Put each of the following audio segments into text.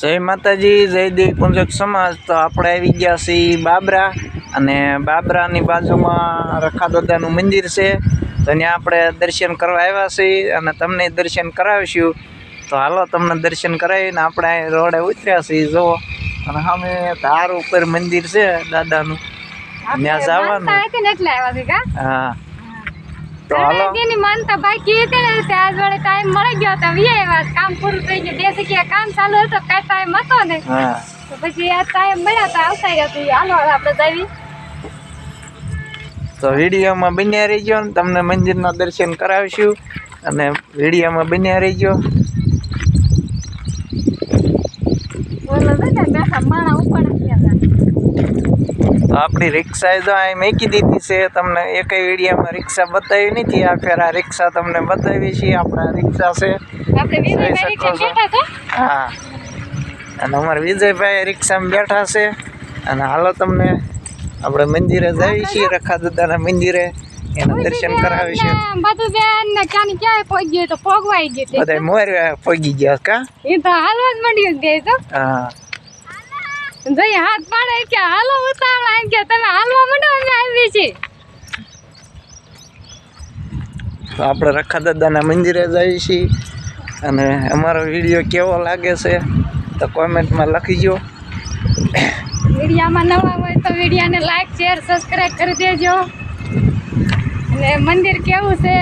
જય માતાજી જય દેવી પુંજક સમાજ. તો આપણે આવી ગયા છીએ બાબરા અને બાબરાની બાજુમાં રખાદોદાનું મંદિર છે. તો ત્યાં આપણે દર્શન કરવા આવ્યા છીએ અને તમને દર્શન કરાવીશું. તો હાલો તમને દર્શન કરાવીને આપણે રોડે ઉતર્યા છીએ. જુઓ અને સામે ધાર ઉપર મંદિર છે દાદાનું. ત્યાં જવાનું. હા. તો હાલો. તેની માનતા બાકી હતી ને તે આજ વડે ટાઈમ મળી ગયો તો વી આવ્યા કામ પૂરું થઈ ગયું. બે જગ્યાએ કામ ચાલુ હતું કઈ ટાઈમ હતો ને હા. તો પછી આ ટાઈમ મળ્યા તો આવતા રહ્યા તો હાલો આપણે જઈએ તો વિડીયોમાં બન્યા રહીજો ને તમને મંદિરના દર્શન કરાવીશું. અને વિડીયોમાં બન્યા રહીજો. બોલો બેટા બેઠા માણા ગયા તો આપણી રિક્ષા તો અહીં મેકી દીધી છે. તમને એક વિડીયામાં રિક્ષા બતાવી નથી. આ ફેર આ રિક્ષા તમને બતાવી છીએ આપણા રિક્ષા છે. છો. છો હા. અને અમારા વિજયભાઈ રિક્ષામાં બેઠા છે. અને હાલો તમને આપણે મંદિરે જઈએ છીએ. રખા દાદાના મંદિરે. એના દર્શન કરાવીશું બધું બેન ને ક્યાંની ક્યાં પહોંચી ગયો તો પોગવાઈ ગયો બધા મોર પગી ગયા કા? એ તો હાલવા જ મંડ્યું દે તો. હા. જઈ હાથ પાડે કે હાલો ઉતાવળા એમ કે તમે હાલવા માંડો અમે આવી છીએ. તો આપણે રખા દાદાના મંદિરે જઈએ છીએ. અને અમારો વીડિયો કેવો લાગે છે તો કોમેન્ટમાં લખીજો વિડીયામાં નવા હોય તો વિડીયાને લાઈક શેર સબસ્ક્રાઇબ કરી દેજો. અને મંદિર કેવું છે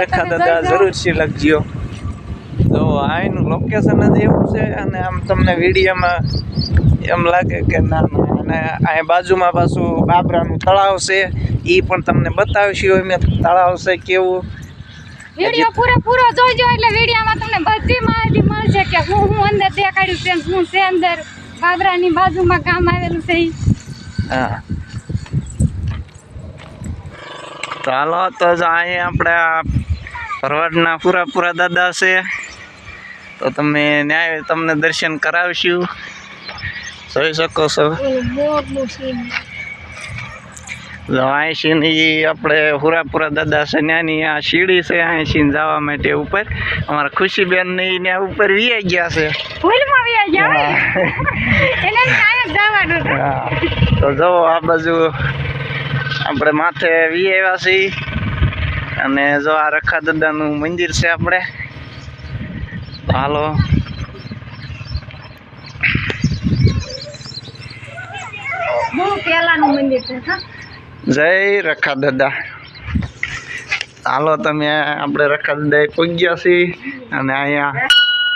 રખા દાદા જરૂરથી લખજો. તો અહીંનું લોકેશન જ એવું છે અને આમ તમને વિડીયોમાં એમ લાગે કે ના અને અહીં બાજુમાં પાછું બાબરાનું તળાવ છે. એ પણ તમને બતાવશું અમે તળાવ છે કેવું. વીડિયો પૂરો પૂરો જોજો એટલે વિડીયામાં તમને બધી માહિતી મળશે કે હું હું અંદર દેખાડ્યું છે હું છે અંદર. બાબરાની બાજુમાં કામ આવેલું છે હા. હાલો તો જ અહીં આપણે આ ભરવાડના પૂરા પૂરા દાદા છે. તો તમે ન્યાય તમને દર્શન કરાવીશું. જોઈ શકો છો. ઓલું મોરનું જો અહીં આપણે હુરાપુરા દાદા છે ત્યાંની આ સીડી છે અહીં જવા માટે ઉપર. અમારા ખુશીબેન ને ત્યાં ઉપર વીઆઈ ગયા છે. તો જો આ બાજુ આપણે માથે વી આવ્યા છીએ. અને જો આ રખા દાદાનું મંદિર છે આપણે. હાલો જય રખા દાદા. હાલો તમે આપણે રખા દાદા પહોંચ્યા છીએ અને અહીંયા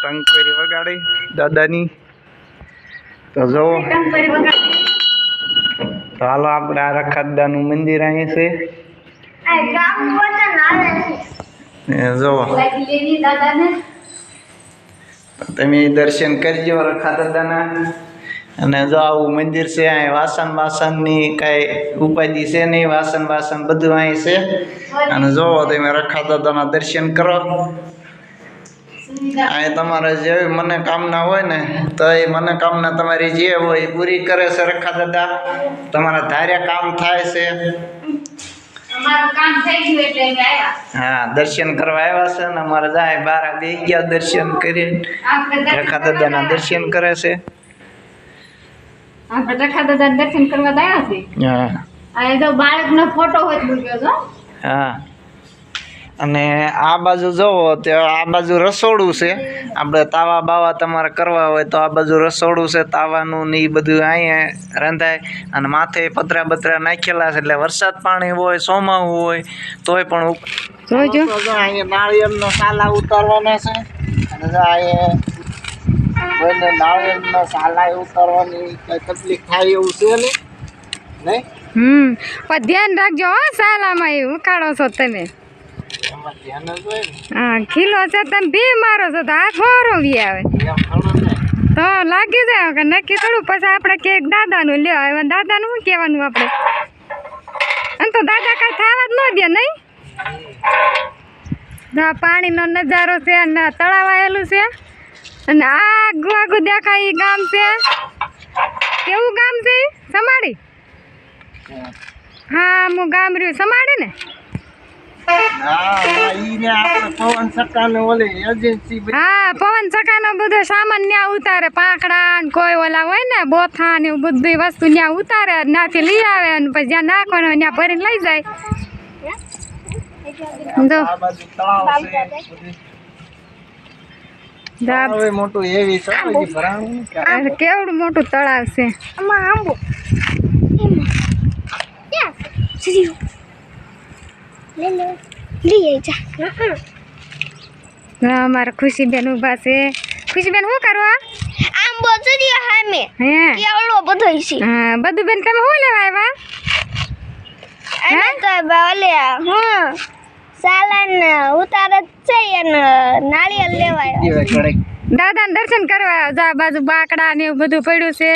ટંકવેરી વગાડી દાદાની. તો જુઓ. તો હાલો આપણે આ રખા દાદાનું મંદિર અહીં છે. ને જુઓ. તમે દર્શન કરજો રખા દાદાના અને જો આવું મંદિર છે અહીં વાસણ વાસણની કાંઈ ઉપાધિ છે નહીં, વાસણ વાસણ બધું અહીં છે. અને જોવો તમે રખા દાદાના દર્શન કરો. અહીં તમારે જેવી મનોકામના હોય ને, તો એ મનોકામના તમારી જે હોય એ પૂરી કરે છે રખા દાદા તમારા ધાર્યા કામ થાય છે. હા દર્શન કરવા આવ્યા છે ને અમારે જાય બાર બે ગયા દર્શન કરીને. દર્શન રખા દાદાના દર્શન કરે છે. આપણે રખા દાદાના દર્શન કરવા ગયા છીએ હા. આ જો બાળકનો ફોટો હોય મૂક્યો છો હા. અને આ બાજુ જુઓ તો આ બાજુ રસોડું છે. આપણે તાવા બાવા તમારે કરવા હોય તો આ બાજુ રસોડું છે તાવાનું ને એ બધું અહીંયા રંધાય. અને માથે પતરા બતરા નાખેલા છે એટલે વરસાદ પાણી હોય ચોમાવું હોય તોય પણ અહીંયા નાળિયેરનો સાલા ઉતારવાના છે. અને અહીંયા નાળિયેરનો સાલા ઉતારવાની કઈ તકલીફ થાય એવું છે નહીં? હમ. પણ ધ્યાન રાખજો હો સાલામાં એ ઉકાળો છો તમે એમાં ધ્યાન જ હોય ને હા ખીલો છે તમે બે મારો છો તો હાથ હોરો વી આવે. તો લાગી જાય કે નક્કી થોડું પછી આપણે કે દાદાનું લ્યો હવે દાદાનું શું કહેવાનું આપણે? અને તો દાદા કાંઈ થવા જ ન દે નહીં? પાણીનો નજારો છે અને તળાવ આવેલું છે અને આગું આગુ દેખાય એ ગામ છે. કેવું ગામ છે? સમાડી હા. હું ગામ રહ્યું સમાડી ને? હા પવન એજન્સી બધી હા પવન ચકાનો બધો સામાન ન્યા ઉતારે પાકડા ને કોઈ ઓલા હોય ને બોથા ને બધી વસ્તુ ન્યા ઉતારે નાથી લઈ આવે અને પછી જ્યાં નાખવાનું હોય ત્યાં ભરીને લઈ જાય. કેવડું મોટું તળાવ છે? તળાવ છે હા, અમારા ખુશીબેન ઊભા છે. ખુશીબેન શું કરવા આંબો ચડ્યો હામે. હે? કેવડો બધો છે. હા બધું બેન તમે શું લેવા આવ્યા? તો ઓલે હું. સાલાન ઉતાર જ છે અને નાળિયેર કડક. દાદાને દર્શન કરવા જા બાજુ બાકડા ને એવું બધું પડ્યું છે.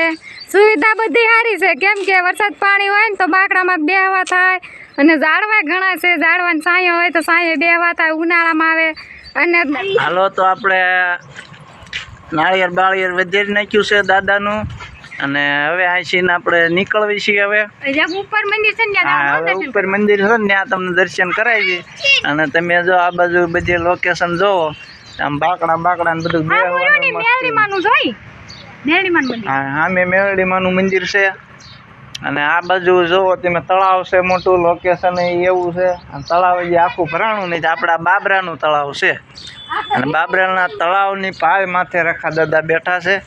સુવિધા બધી સારી છે. કેમ કે વરસાદ પાણી હોય ને તો બાકડામાં બેહવા થાય અને ઝાડવા ઘણા છે. ઝાડવાની છાંયો હોય તો છાંયે બેહવા થાય ઉનાળામાં આવે અને હાલો તો આપણે નાળિયેર બાળિયેર વધારી નાખ્યું છે દાદાનું અને હવે આઈસીને આપણે નીકળવી છીએ હવે. ઉપર મંદિર છે ને હવે ઉપર મંદિર છે ને ત્યાં તમને દર્શન કરાવી અને તમે જો આ બાજુ બધી લોકેશન જોવો આમ બાકડા બાકડા ને બધું જોઈ? હા મેં મેરડીમાનું મંદિર છે. અને આ બાજુ જોવો તમે તળાવ છે મોટું લોકેશન એવું છે. અને તળાવ જે આખું ભરાણું નહીં આપણા બાબરાનું તળાવ છે. અને બાબરાના તળાવની પાય માથે રખા દાદા બેઠા છે.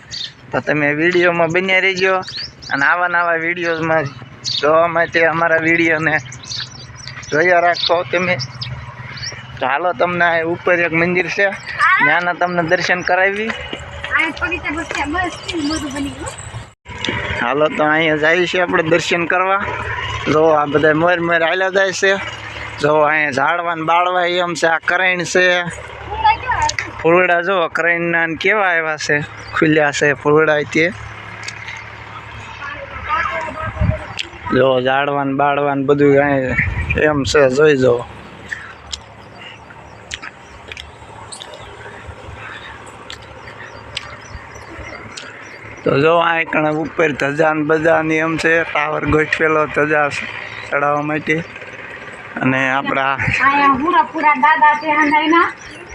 તો તમે વિડીયોમાં બન્યા રહીજો. અને આવા નવા વિડીયોઝમાં જોવા માટે અમારા વિડીયોને જોયા રાખો તમે. તો હાલો, તમને ઉપર એક મંદિર છે. ત્યાંના તમને દર્શન કરાવી. હાલો તો અહીંયા જાય છે આપણે દર્શન કરવા. જો આ બધા મોર મોર હાલ્યા જાય છે. જો અહીંયા ઝાડવા ને બાળવા એમ છે, આ કરાઈણ છે. ફૂલડા જો કરાઈણના ના કેવા આવ્યા છે, ખુલ્યા છે ફૂલડા તે. જો ઝાડવા ને બાળવા ને બધું એમ છે, જોઈ જો. તો જો આ કણે ઉપર ધજા ને બધા ને એમ છે ટાવર ગોઠવેલો ધજા ચડાવવા માટે. અને આપણા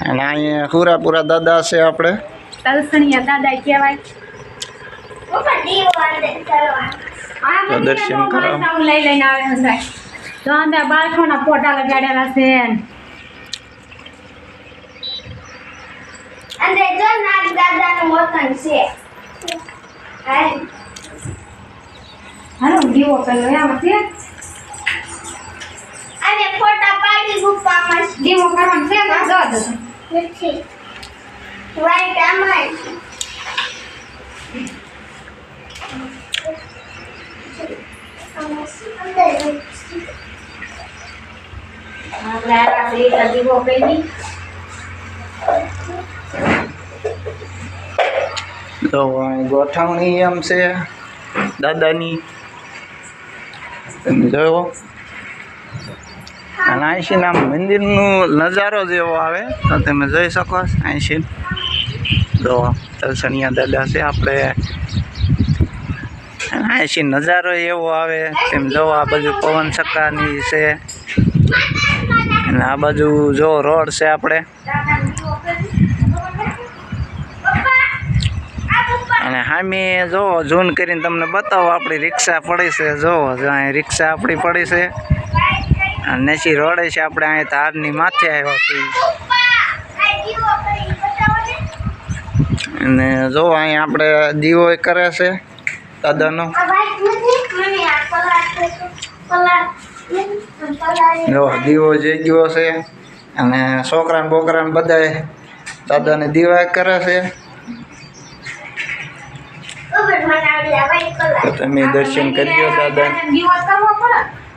અને અહીંયા હુરાપુરા દાદા છે આપણે. કરવા દર્શન મંદિરમાં કરો. માણસાઓ લઈ લઈને આવે હંધાઈ તો અંદર બાળકોના ફોટા લગાડેલા છે અંદર જો નાગ દાદાનું વતન છે. હાય હાલો દીવો પેલો એમાં છે અને ફોટા પાડી ગુફામાં દીવો કરવાનો છે ને જો દો નથી વાઈટ આમાં છે. અંદર આપણે આવ્યા છે એટલે દીવો તો ગોઠવણી એમ છે. દાદાની. તમે જોયો? અને અહીંથી આમ મંદિરનું નજારો જેવો આવે, તો તમે જોઈ શકો અહીંથી. જો તલસણિયા દાદા છે, આપણે. અહીંથી નજારો એવો આવે, તેમ જો આ બાજુ પવન ચક્કાની છે. અને આ બાજુ જો રોડ છે આપણે. અને સામે જો ઝૂન કરીને તમને બતાવો, આપણી રિક્ષા પડી છે. જો અહીં રિક્ષા આપણી પડી છે. અને નેચી રોડે છે આપણે, અહીં તારની માથે આવ્યા છીએ. અને જો, અહીં આપણે દીવો કરે છે, દાદાનો. જો, દીવો જઈ ગયો છે. અને છોકરાને બોકરાને બધાય દાદાને દીવા કરે છે. તો તમે દર્શન દાદા દીવો કરવો પડે.